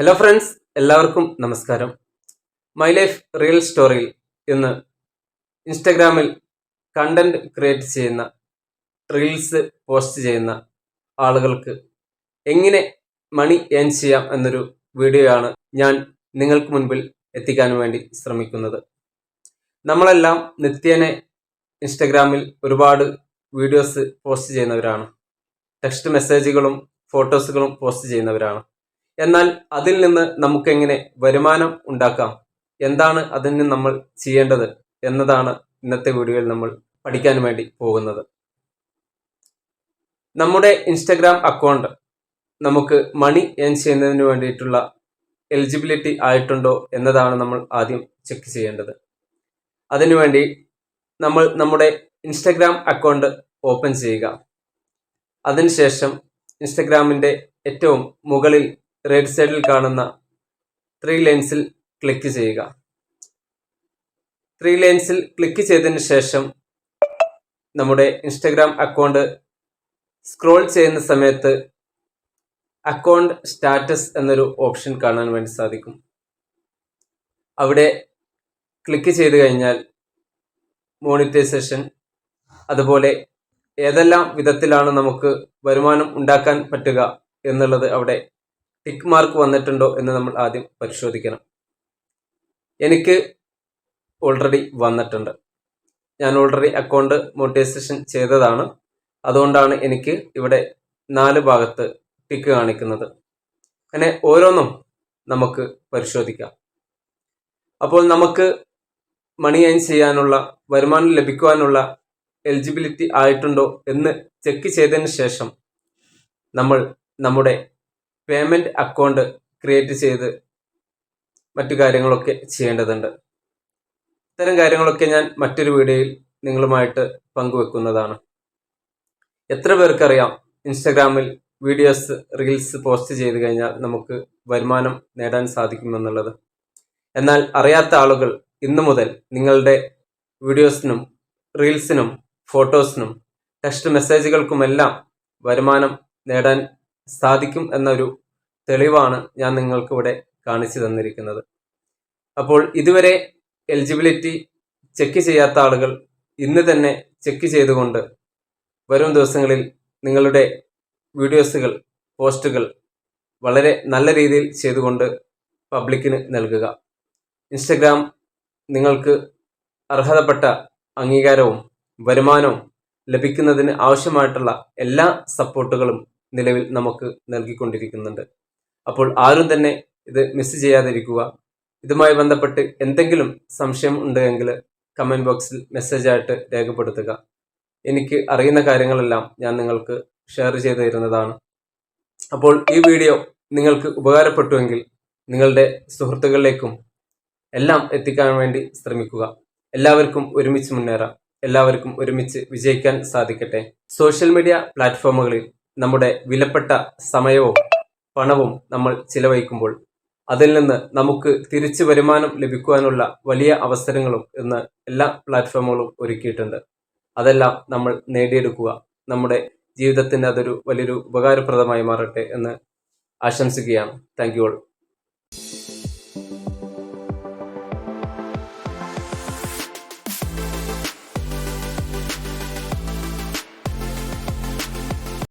Hello friends എല്ലാവർക്കും നമസ്കാരം. My life real സ്റ്റോറിയിൽ ഇന്ന് ഇൻസ്റ്റഗ്രാമിൽ കണ്ടന്റ് ക്രിയേറ്റ് ചെയ്യുന്ന റീൽസ് പോസ്റ്റ് ചെയ്യുന്ന ആളുകൾക്ക് എങ്ങനെ മണി ഏൺ ചെയ്യാം എന്നൊരു വീഡിയോ ആണ് ഞാൻ നിങ്ങൾക്ക് മുൻപിൽ എത്തിക്കാൻ വേണ്ടി ശ്രമിക്കുന്നത്. നമ്മളെല്ലാം നിത്യേനെ ഇൻസ്റ്റഗ്രാമിൽ ഒരുപാട് വീഡിയോസ് പോസ്റ്റ് ചെയ്യുന്നവരാണ്. ടെക്സ്റ്റ് മെസ്സേജുകളും ഫോട്ടോസുകളും പോസ്റ്റ് ചെയ്യുന്നവരാണ്. എന്നാൽ അതിൽ നിന്ന് നമുക്കെങ്ങനെ വരുമാനം ഉണ്ടാക്കാം? എന്താണ് അതിന് നമ്മൾ ചെയ്യേണ്ടത് എന്നതാണ് ഇന്നത്തെ വീഡിയോയിൽ നമ്മൾ പഠിക്കാൻ വേണ്ടി പോകുന്നത്. നമ്മുടെ ഇൻസ്റ്റഗ്രാം അക്കൗണ്ട് നമുക്ക് മണി ഏൺ ചെയ്യുന്നതിന് വേണ്ടിയിട്ടുള്ള എലിജിബിലിറ്റി ആയിട്ടുണ്ടോ എന്നതാണ് നമ്മൾ ആദ്യം ചെക്ക് ചെയ്യേണ്ടത്. അതിനുവേണ്ടി നമ്മൾ നമ്മുടെ ഇൻസ്റ്റഗ്രാം അക്കൗണ്ട് ഓപ്പൺ ചെയ്യുക. അതിനുശേഷം ഇൻസ്റ്റഗ്രാമിന്റെ ഏറ്റവും മുകളിൽ റൈറ്റ് സൈഡിൽ കാണുന്ന ത്രീ ലൈൻസിൽ ക്ലിക്ക് ചെയ്യുക. ത്രീ ലൈൻസിൽ ക്ലിക്ക് ചെയ്തതിന് ശേഷം നമ്മുടെ ഇൻസ്റ്റഗ്രാം അക്കൗണ്ട് സ്ക്രോൾ ചെയ്യുന്ന സമയത്ത് അക്കൗണ്ട് സ്റ്റാറ്റസ് എന്നൊരു ഓപ്ഷൻ കാണാൻ വേണ്ടി സാധിക്കും. അവിടെ ക്ലിക്ക് ചെയ്ത് കഴിഞ്ഞാൽ മോണിറ്റൈസേഷൻ അതുപോലെ ഏതെല്ലാം വിധത്തിലാണ് നമുക്ക് വരുമാനം ഉണ്ടാക്കാൻ പറ്റുക എന്നുള്ളത് അവിടെ ടിക്ക് മാർക്ക് വന്നിട്ടുണ്ടോ എന്ന് നമ്മൾ ആദ്യം പരിശോധിക്കണം. എനിക്ക് ഓൾറെഡി വന്നിട്ടുണ്ട്. ഞാൻ ഓൾറെഡി അക്കൗണ്ട് മോട്ടിവേഷൻ ചെയ്തതാണ്. അതുകൊണ്ടാണ് എനിക്ക് ഇവിടെ നാല് ഭാഗത്ത് ടിക്ക് കാണിക്കുന്നത്. അങ്ങനെ ഓരോന്നും നമുക്ക് പരിശോധിക്കാം. അപ്പോൾ നമുക്ക് മണി ഏൺ ചെയ്യാനുള്ള വരുമാനം ലഭിക്കുവാനുള്ള എലിജിബിലിറ്റി ആയിട്ടുണ്ടോ എന്ന് ചെക്ക് ചെയ്തതിന് ശേഷം നമ്മൾ നമ്മുടെ പേയ്മെന്റ് അക്കൗണ്ട് ക്രിയേറ്റ് ചെയ്ത് മറ്റു കാര്യങ്ങളൊക്കെ ചെയ്യേണ്ടതുണ്ട്. ഇത്തരം കാര്യങ്ങളൊക്കെ ഞാൻ മറ്റൊരു വീഡിയോയിൽ നിങ്ങളുമായിട്ട് പങ്കുവെക്കുന്നതാണ്. എത്ര പേർക്കറിയാം ഇൻസ്റ്റഗ്രാമിൽ വീഡിയോസ് റീൽസ് പോസ്റ്റ് ചെയ്ത് കഴിഞ്ഞാൽ നമുക്ക് വരുമാനം നേടാൻ സാധിക്കുമെന്നുള്ളത്. എന്നാൽ അറിയാത്ത ആളുകൾ ഇന്നു മുതൽ നിങ്ങളുടെ വീഡിയോസിനും റീൽസിനും ഫോട്ടോസിനും ടെക്സ്റ്റ് മെസ്സേജുകൾക്കുമെല്ലാം വരുമാനം നേടാൻ സാധിക്കും എന്നൊരു തെളിവാണ് ഞാൻ നിങ്ങൾക്ക് ഇവിടെ കാണിച്ചു തന്നിരിക്കുന്നത്. അപ്പോൾ ഇതുവരെ എലിജിബിലിറ്റി ചെക്ക് ചെയ്യാത്ത ആളുകൾ ഇന്ന് തന്നെ ചെക്ക് ചെയ്തുകൊണ്ട് വരും ദിവസങ്ങളിൽ നിങ്ങളുടെ വീഡിയോസുകൾ പോസ്റ്റുകൾ വളരെ നല്ല രീതിയിൽ ചെയ്തുകൊണ്ട് പബ്ലിക്കിന് നൽകുക. ഇൻസ്റ്റഗ്രാം നിങ്ങൾക്ക് അർഹതപ്പെട്ട അംഗീകാരവും വരുമാനവും ലഭിക്കുന്നതിന് ആവശ്യമായിട്ടുള്ള എല്ലാ സപ്പോർട്ടുകളും നിലവിൽ നമുക്ക് നൽകിക്കൊണ്ടിരിക്കുന്നുണ്ട്. അപ്പോൾ ആരും തന്നെ ഇത് മിസ് ചെയ്യാതിരിക്കുക. ഇതുമായി ബന്ധപ്പെട്ട് എന്തെങ്കിലും സംശയം ഉണ്ടെങ്കിൽ കമന്റ് ബോക്സിൽ മെസ്സേജായിട്ട് രേഖപ്പെടുത്തുക. എനിക്ക് അറിയുന്ന കാര്യങ്ങളെല്ലാം ഞാൻ നിങ്ങൾക്ക് ഷെയർ ചെയ്തു തരുന്നതാണ്. അപ്പോൾ ഈ വീഡിയോ നിങ്ങൾക്ക് ഉപകാരപ്പെട്ടുവെങ്കിൽ നിങ്ങളുടെ സുഹൃത്തുക്കളിലേക്കും എല്ലാം എത്തിക്കാൻ വേണ്ടി ശ്രമിക്കുക. എല്ലാവർക്കും ഒരുമിച്ച് മുന്നേറാം. എല്ലാവർക്കും ഒരുമിച്ച് വിജയിക്കാൻ സാധിക്കട്ടെ. സോഷ്യൽ മീഡിയ പ്ലാറ്റ്ഫോമുകളിൽ നമ്മുടെ വിലപ്പെട്ട സമയവും പണവും നമ്മൾ ചിലവഴിക്കുമ്പോൾ അതിൽ നിന്ന് നമുക്ക് തിരിച്ചു വരുമാനം ലഭിക്കുവാനുള്ള വലിയ അവസരങ്ങളും ഇന്ന് എല്ലാ പ്ലാറ്റ്ഫോമുകളും ഒരുക്കിയിട്ടുണ്ട്. അതെല്ലാം നമ്മൾ നേടിയെടുക്കുക നമ്മുടെ ജീവിതത്തിന് അതൊരു വലിയൊരു ഉപകാരപ്രദമായി മാറട്ടെ എന്ന് ആശംസിക്കുകയാണ്. Thank you all